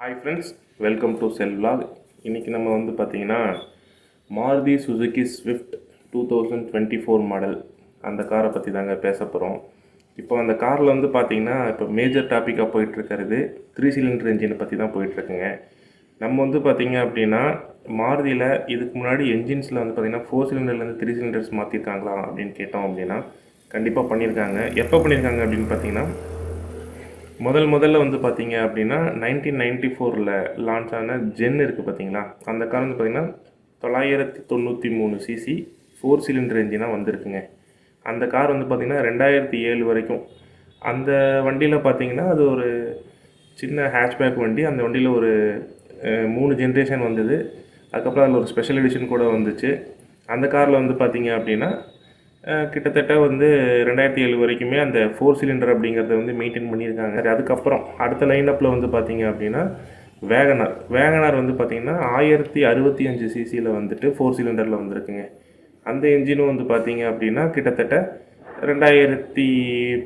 Hi friends welcome to செல் vlog. இன்றைக்கி நம்ம வந்து பார்த்தீங்கன்னா Maruti Suzuki Swift two thousand twenty four model அந்த காரை பற்றி தாங்க பேச போகிறோம் இப்போ அந்த காரில் வந்து பார்த்தீங்கன்னா இப்போ மேஜர் டாப்பிக்காக போயிட்டுருக்கிறது த்ரீ சிலிண்டர் இன்ஜினை பற்றி தான் போயிட்டுருக்குங்க. நம்ம வந்து பார்த்தீங்க அப்படின்னா மாருதியில் இதுக்கு முன்னாடி என்ஜின்ஸில் வந்து பார்த்தீங்கன்னா ஃபோர் சிலிண்டர்லேருந்து த்ரீ சிலிண்டர்ஸ் மாற்றிருக்காங்களா அப்படின்னு கேட்டோம் அப்படின்னா கண்டிப்பாக பண்ணியிருக்காங்க எப்போ பண்ணியிருக்காங்க அப்படின்னு பார்த்தீங்கன்னா முதல் முதல்ல வந்து பார்த்தீங்க அப்படின்னா நைன்டீன் நைன்டி ஃபோரில் லான்ச் ஆன ஜென் இருக்குது பார்த்தீங்களா அந்த கார் வந்து பார்த்தீங்கன்னா தொள்ளாயிரத்தி தொண்ணூற்றி மூணு சிசி ஃபோர் சிலிண்டர் இன்ஜினாக வந்திருக்குங்க. அந்த கார் வந்து பார்த்திங்கன்னா ரெண்டாயிரத்தி ஏழு வரைக்கும். அந்த வண்டியில் பார்த்தீங்கன்னா அது ஒரு சின்ன ஹேட்ச்பேக் வண்டி. அந்த வண்டியில் ஒரு மூணு ஜென்ரேஷன் வந்தது. அதுக்கப்புறம் அதில் ஒரு ஸ்பெஷல் எடிஷன் கூட வந்துச்சு. அந்த காரில் வந்து பார்த்தீங்க அப்படின்னா கிட்டத்தட்ட வந்து ரெண்டாயிரத்தி ஏழு வரைக்குமே அந்த ஃபோர் சிலிண்டர் அப்படிங்கிறத வந்து மெயின்டைன் பண்ணியிருக்காங்க. அதுக்கப்புறம் அடுத்த லைனப்பில் வந்து பார்த்தீங்க அப்படின்னா வேகனார் வேகனார் வந்து பார்த்தீங்கன்னா ஆயிரத்தி அறுபத்தி அஞ்சு சிசியில் வந்துட்டு ஃபோர் சிலிண்டரில் வந்திருக்குங்க. அந்த என்ஜினும் வந்து பார்த்தீங்க அப்படின்னா கிட்டத்தட்ட ரெண்டாயிரத்தி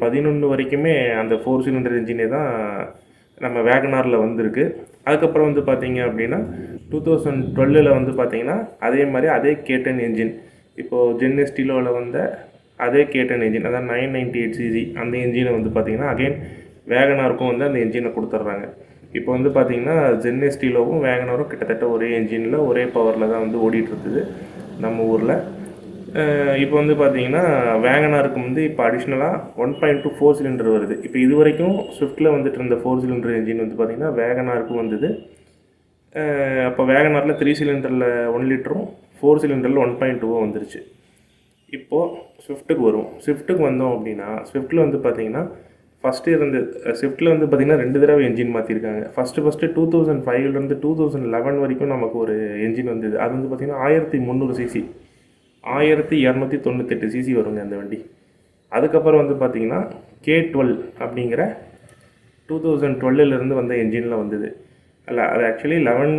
பதினொன்று வரைக்குமே அந்த ஃபோர் சிலிண்டர் இன்ஜினே தான் நம்ம வேகனாரில் வந்திருக்கு. அதுக்கப்புறம் வந்து பார்த்தீங்க அப்படின்னா டூ தௌசண்ட் டுவெல்லில் வந்து பார்த்தீங்கன்னா அதே மாதிரி அதே கேட்டன் என்ஜின் இப்போது ஜென்எஸ்டிலோவில் வந்த அதே கேட்டன் என்ஜின் அதான் நைன் நைன்டி எயிட் சிசி அந்த என்ஜினை வந்து பார்த்திங்கன்னா அகைன் வேகனாருக்கும் வந்து அந்த என்ஜினை கொடுத்துட்றாங்க இப்போ வந்து பார்த்திங்கன்னா ஜென் வேகனாரும் கிட்டத்தட்ட ஒரே என்ஜினில் ஒரே பவரில் தான் வந்து ஓடிட்டுருக்குது நம்ம ஊரில். இப்போ வந்து பார்த்திங்கன்னா வேகனாருக்கு வந்து இப்போ அடிஷ்னலாக one point two four cylinder வருது. இப்போ இது வரைக்கும் ஸ்விஃப்ட்டில் வந்துட்டு இருந்த ஃபோர் சிலிண்டர் என்ஜின் வந்து பார்த்தீங்கன்னா வேகனாருக்கும் வந்தது. அப்போ வேகனாரில் த்ரீ சிலிண்டரில் ஒன் லிட்டரும் ஃபோர் சிலிண்டரில் ஒன் பாயிண்ட் டூவோ வந்துருச்சு. இப்போது ஸ்விஃப்ட்டுக்கு வரும். ஸ்விஃப்ட்டுக்கு வந்தோம் அப்படின்னா ஸ்விஃப்ட்டில் வந்து பார்த்தீங்கன்னா ஃபஸ்ட்டு இருந்து ஸ்விஃப்ட்டில் வந்து பார்த்தீங்கன்னா ரெண்டு தடவை என்ஜின் மாற்றிருக்காங்க ஃபஸ்ட்டு ஃபஸ்ட்டு டூ தௌசண்ட் ஃபைவ்லேருந்து டூ தௌசண்ட் லெவன் வரைக்கும் நமக்கு ஒரு என்ஜின் வந்தது. அது வந்து பார்த்திங்கன்னா ஆயிரத்தி முந்நூறு சிசி ஆயிரத்தி இரநூத்தி தொண்ணூத்தெட்டு சிசி வருங்க அந்த வண்டி. அதுக்கப்புறம் வந்து பார்த்தீங்கன்னா கே டுவெல் அப்படிங்கிற டூ தௌசண்ட் டுவெல்லிருந்து வந்த என்ஜினில் வந்தது. அல்ல அது ஆக்சுவலி லெவன்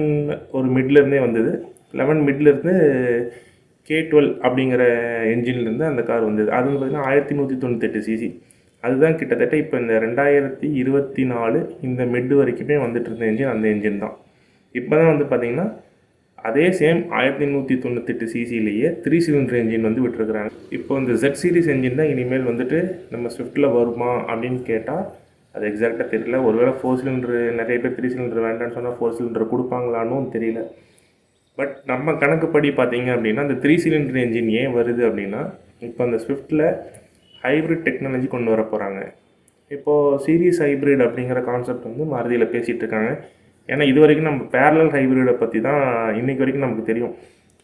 ஒரு மிட்லேருந்தே வந்தது. லெவன் மிட்லேருந்து கே டுவெல் அப்படிங்கிற என்ஜின்லேருந்து அந்த கார் வந்தது. அது வந்து பார்த்திங்கன்னா ஆயிரத்தி நூற்றி தொண்ணூத்தெட்டு சிசி அதுதான் கிட்டத்தட்ட இப்போ இந்த ரெண்டாயிரத்தி இருபத்தி நாலு இந்த மிட் வரைக்குமே வந்துட்டு இருந்த என்ஜின் அந்த என்ஜின் தான். இப்போ தான் வந்து பார்த்திங்கன்னா அதே சேம் ஆயிரத்தி நூற்றி தொண்ணூத்தெட்டு சிசிலேயே த்ரீ சிலிண்டர் என்ஜின் வந்து விட்டுருக்குறாங்க. இப்போ இந்த ஜெட் சீரிஸ் என்ஜின் தான் இனிமேல் வந்துட்டு நம்ம ஸ்விஃப்ட்டில் வருமா அப்படின்னு கேட்டால் அது எக்ஸாக்டாக தெரியல. ஒருவேளை ஃபோர் சிலிண்டர் நிறைய பேர் த்ரீ சிலிண்டர் வேண்டாம்னு சொன்னால் ஃபோர் சிலிண்டர் கொடுப்பாங்களான்னு தெரியல. பட் நம்ம கணக்குப்படி பார்த்தீங்க அப்படின்னா அந்த த்ரீ சிலிண்டர் என்ஜின் ஏன் வருது அப்படின்னா இப்போ அந்த ஸ்விஃப்ட்டில் ஹைப்ரிட் டெக்னாலஜி கொண்டு வர போகிறாங்க இப்போது சீரியஸ் ஹைப்ரிட் அப்படிங்கிற கான்செப்ட் வந்து மாருதியில் பேசிகிட்டு இருக்காங்க. ஏன்னா இது வரைக்கும் நம்ம பேரலல் ஹைப்ரிடை பற்றி தான் இன்றைக்கி வரைக்கும் நமக்கு தெரியும்.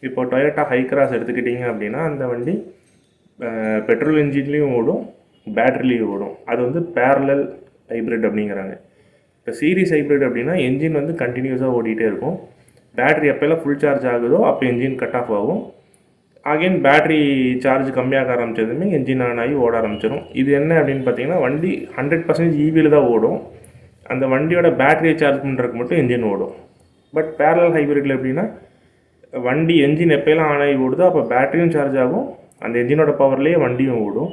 இப்போ டொயோட்டா ஹைக்ராஸ் எடுத்துக்கிட்டிங்க அப்படின்னா அந்த வண்டி பெட்ரோல் இன்ஜின்லேயும் ஓடும் பேட்டரிலையும் ஓடும். அது வந்து பேரலல் ஹைப்ரிட் அப்படிங்கிறாங்க. இப்போ சீரிஸ் ஹைப்ரிட் அப்படின்னா என்ஜின் வந்து கண்டினியூஸாக ஓடிட்டே இருக்கும். பேட்ரி எப்போல்லாம் ஃபுல் சார்ஜ் ஆகுதோ அப்போ இன்ஜின் கட் ஆஃப் ஆகும். அகைன் பேட்ரி சார்ஜ் கம்மியாக ஆரம்பிச்சதுமே இன்ஜின் ஆன் ஆகி ஓட ஆரம்பிச்சிடும் இது என்ன அப்படின்னு பார்த்தீங்கன்னா வண்டி ஹண்ட்ரட் பர்சன்டேஜ் ஈவியில் தான் ஓடும். அந்த வண்டியோட பேட்டரியை சார்ஜ் பண்ணுறதுக்கு மட்டும் இன்ஜின் ஓடும். பட் பேரலல் ஹைப்ரிட்டில் எப்படின்னா வண்டி என்ஜின் எப்போயெல்லாம் ஆன் ஆகி ஓடுதோ அப்போ பேட்டரியும் சார்ஜ் ஆகும். அந்த என்ஜினோட பவர்லேயே வண்டியும் ஓடும்.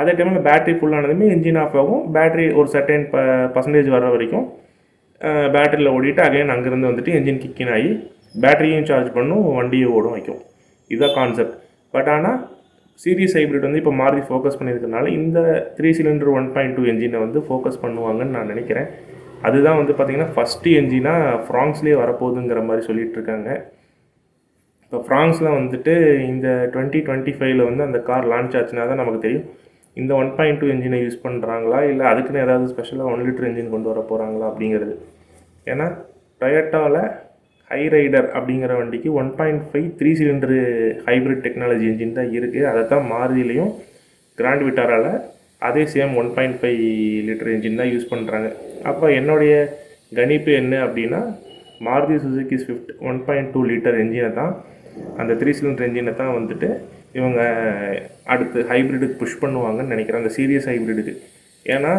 அதே டைமில் பேட்டரி ஃபுல் ஆனதுமே இன்ஜின் ஆஃப் ஆகும். பேட்டரி ஒரு சர்டைன் ப பர்சன்டேஜ் வர வரைக்கும். பேட்டரியில் ஓடிட்டு அகைன் அங்கேருந்து வந்துட்டு என்ஜின் கிக்கின் ஆகி பேட்டரியும் சார்ஜ் பண்ணும் வண்டியும் ஓடும் வைக்கும். இதுதான் கான்செப்ட் பட் ஆனால் சீரியஸ் ஹைப்ரிட் வந்து இப்போ மாறி ஃபோக்கஸ் பண்ணியிருக்கனால இந்த three cylinder one point two என்ஜினை வந்து ஃபோக்கஸ் பண்ணுவாங்கன்னு நான் நினைக்கிறேன். அதுதான் வந்து பார்த்திங்கன்னா ஃபஸ்ட்டு என்ஜினாக ஃப்ரான்ஸ்லேயே வரப்போகுதுங்கிற மாதிரி சொல்லிட்டு இருக்காங்க. இப்போ ஃப்ரான்ஸில் வந்துட்டு இந்த டுவெண்ட்டி டுவெண்ட்டி ஃபைவ்ல வந்து அந்த கார் லான்ச் ஆச்சுன்னா தான் நமக்கு தெரியும். இந்த ஒன் பாயிண்ட் டூ என்ஜினை யூஸ் பண்ணுறாங்களா இல்லை அதுக்குன்னு ஏதாவது ஸ்பெஷலாக ஒன் லிட்டர் என்ஜின் கொண்டு வர போகிறாங்களா அப்படிங்கிறது. ஏன்னா டொயட்டாவில் ஹை ரைடர் அப்படிங்கிற வண்டிக்கு one point five three cylinder hybrid technology engine தான் இருக்குது அதை தான் மாருதிலையும் கிராண்ட் விட்டாரால் அதே same one point five litre engine தான் யூஸ் பண்ணுறாங்க அப்போ என்னுடைய கணிப்பு என்ன அப்படின்னா Maruti Suzuki Swift one point two litre என்ஜினை தான் அந்த த்ரீ சிலிண்டர் என்ஜினை தான் வந்துட்டு இவங்க அடுத்து ஹைப்ரிடுக்கு புஷ் பண்ணுவாங்கன்னு நினைக்கிறேன். அந்த சீரியஸ் ஹைப்ரிடுக்கு ஏன்னா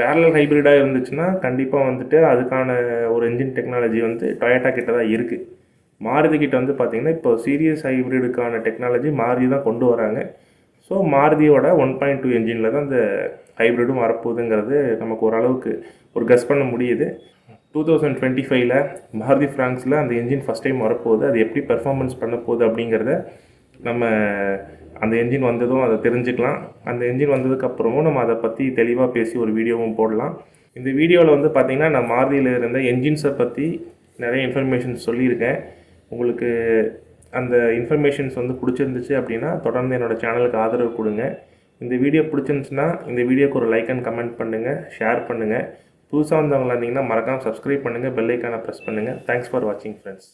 பேரலல் ஹைப்ரிடாக இருந்துச்சுன்னா கண்டிப்பாக வந்துட்டு அதுக்கான ஒரு இன்ஜின் டெக்னாலஜி வந்து டொயேட்டா கிட்ட தான் இருக்குது மாருதி கிட்ட வந்து பார்த்திங்கன்னா இப்போ சீரியஸ் ஹைப்ரிடுக்கான டெக்னாலஜி மாருதி தான் கொண்டு வராங்க. ஸோ மாருதியோட ஒன் பாயிண்ட் டூ என்ஜினில் தான் அந்த ஹைப்ரிடும் வரப்போகுதுங்கிறது நமக்கு ஓரளவுக்கு ஒரு கஸ் பண்ண முடியுது. டூ தௌசண்ட் டுவெண்ட்டி ஃபைவ்ல மாருதி ஃப்ராங்க்ஸில் அந்த என்ஜின் ஃபஸ்ட் டைம் வரப்போகுது. அது எப்படி பெர்ஃபார்மன்ஸ் பண்ண போகுது அப்படிங்கிறத நம்ம அந்த என்ஜின் வந்ததும் அதை தெரிஞ்சுக்கலாம். அந்த என்ஜின் வந்ததுக்கப்புறமும் நம்ம அதை பற்றி தெளிவாக பேசி ஒரு வீடியோவும் போடலாம். இந்த வீடியோவில் வந்து பார்த்திங்கன்னா நான் மாருதியில் இருந்த என்ஜின்ஸை பற்றி நிறைய இன்ஃபர்மேஷன் சொல்லியிருக்கேன். உங்களுக்கு அந்த இன்ஃபர்மேஷன்ஸ் வந்து பிடிச்சிருந்துச்சு அப்படின்னா தொடர்ந்து என்னோடய சேனலுக்கு ஆதரவு கொடுங்க. இந்த வீடியோ பிடிச்சிருந்துச்சுன்னா இந்த வீடியோக்கு ஒரு லைக் அண்ட் கமெண்ட் பண்ணுங்கள் ஷேர் பண்ணுங்கள் புதுசாக வந்தவங்களாக இருந்தீங்கன்னா மறக்காமல் சப்ஸ்கிரைப் பண்ணுங்கள் பெல்லைக்கான ப்ரெஸ் பண்ணுங்கள் தேங்க்ஸ் ஃபார் வாட்சிங் ஃப்ரெண்ட்ஸ்